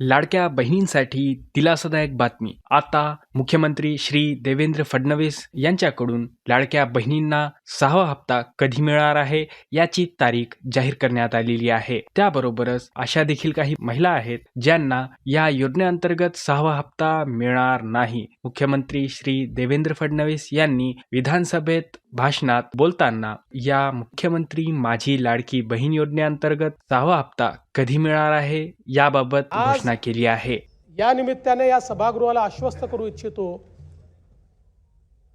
लाडक्या बहिणींसाठी दिलासादायक बातमी. आता मुख्यमंत्री श्री देवेंद्र फडणवीस यांच्याकडून लाडक्या बहिणींना सहावा हप्ता कधी मिळणार आहे याची तारीख जाहीर करण्यात आलेली आहे. त्याबरोबरच अशा देखील काही महिला आहेत ज्यांना या योजनेअंतर्गत सहावा हप्ता मिळणार नाही. मुख्यमंत्री श्री देवेंद्र फडणवीस यांनी विधानसभेत भाषणात बोलताना या मुख्यमंत्री माझी लाडकी बहीण योजनेअंतर्गत सहावा हप्ता कधी मिळणार आहे याबाबत घोषणा केली आहे. या निमित्ताने या सभागृहाला आश्वस्त करू इच्छितो.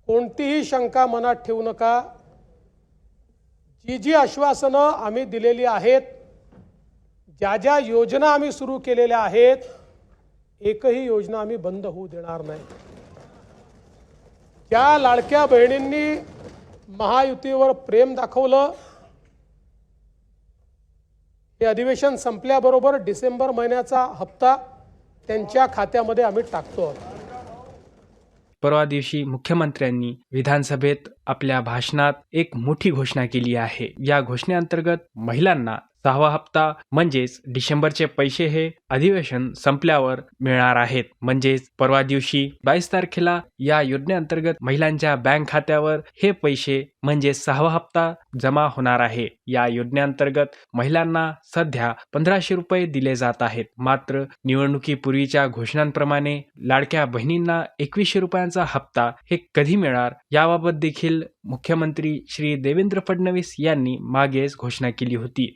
कोणतीही शंका मनात ठेवू नका. जी जी आश्वासनं आम्ही दिलेली आहेत ज्या ज्या योजना आम्ही सुरू केलेल्या आहेत एकही योजना आम्ही बंद होऊ देणार नाही. ज्या लाडक्या बहिणींनी महायुतीवर प्रेम दाखवलं. हे अधिवेशन संपल्याबरोबर डिसेंबर महिन्याचा हप्ता त्यांच्या खात्यामध्ये आम्ही टाकतो परवा दिवशी मुख्यमंत्र्यांनी विधानसभेत आपल्या भाषणात एक मोठी घोषणा केली आहे. या घोषणेअंतर्गत महिलांना सहावा हप्ता म्हणजेच डिसेंबरचे पैसे हे अधिवेशन संपल्यावर मिळणार आहेत. म्हणजेच परवा दिवशी बावीस तारखेला या योजनेअंतर्गत महिलांच्या बँक खात्यावर हे पैसे म्हणजे सहावा हप्ता जमा होणार आहे. या योजनेअंतर्गत महिलांना सध्या पंधराशे रुपये दिले जात आहेत. मात्र निवडणुकीपूर्वीच्या घोषणांप्रमाणे लाडक्या बहिणींना एकवीसशे रुपयांचा हप्ता हे कधी मिळणार याबाबत देखील मुख्यमंत्री श्री देवेंद्र फडणवीस यांनी मागेच घोषणा केली होती.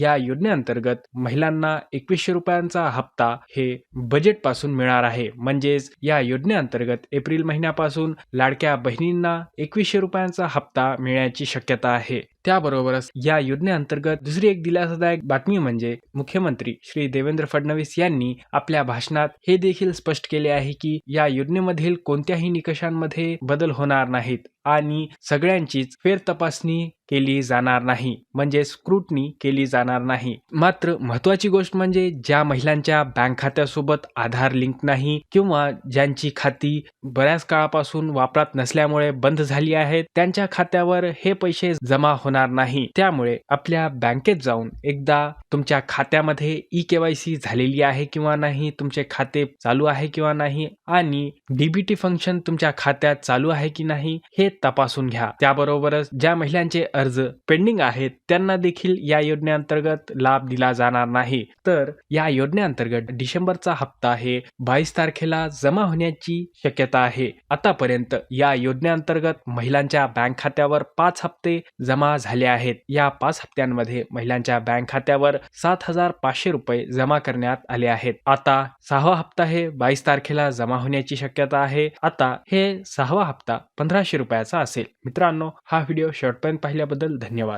या योजनेअंतर्गत महिलांना एकवीसशे रुपयांचा हप्ता हे बजेटपासून मिळणार आहे. म्हणजेच या योजनेअंतर्गत एप्रिल महिन्यापासून लाडक्या बहिणींना एकवीसशे रुपयांचा हप्ता मिळण्याची शक्यता आहे. त्याबरोबरच या योजनेअंतर्गत दुसरी एक दिलासादायक बातमी म्हणजे मुख्यमंत्री श्री देवेंद्र फडणवीस यांनी आपल्या भाषणात हे देखील स्पष्ट केले आहे की या योजनेमधील कोणत्याही निकषांमध्ये बदल होणार नाहीत. आणि सगळ्यांचीच फेर तपासणी केली जाणार नाही. म्हणजे स्क्रुटनी केली जाणार नाही. मात्र महत्वाची गोष्ट म्हणजे ज्या महिलांच्या बँक खात्यासोबत आधार लिंक नाही किंवा ज्यांची खाती बऱ्याच काळापासून वापरात नसल्यामुळे बंद झाली आहेत त्यांच्या खात्यावर हे पैसे जमा होणार नाही. त्यामुळे आपल्या बँकेत जाऊन एकदा तुमच्या खात्यामध्ये ई केवायसी झालेली आहे किंवा नाही तुमचे खाते चालू आहे किंवा नाही आणि डीबीटी फंक्शन तुमच्या खात्यात चालू आहे की नाही हे तपासून घ्या. त्याबरोबरच ज्या महिलांचे अर्ज पेंडिंग आहेत त्यांना देखील या योजनेअंतर्गत लाभ दिला जाणार नाही. तर या योजनेअंतर्गत डिसेंबरचा हप्ता हे बावीस तारखेला जमा होण्याची शक्यता आहे. आतापर्यंत या योजनेअंतर्गत महिलांच्या बँक खात्यावर पाच हप्ते जमा झाले आहेत. या पाच हप्त्यांमध्ये महिलांच्या बँक खात्यावर सात हजार पाचशे रुपये जमा करण्यात आले आहेत. आता सहावा हप्ता हे बावीस तारखेला जमा होण्याची शक्यता आहे. आता हे सहावा हप्ता पंधराशे रुपयाचा असेल. मित्रांनो हा व्हिडिओ शॉर्टपर्यंत पाहिल्याबद्दल धन्यवाद.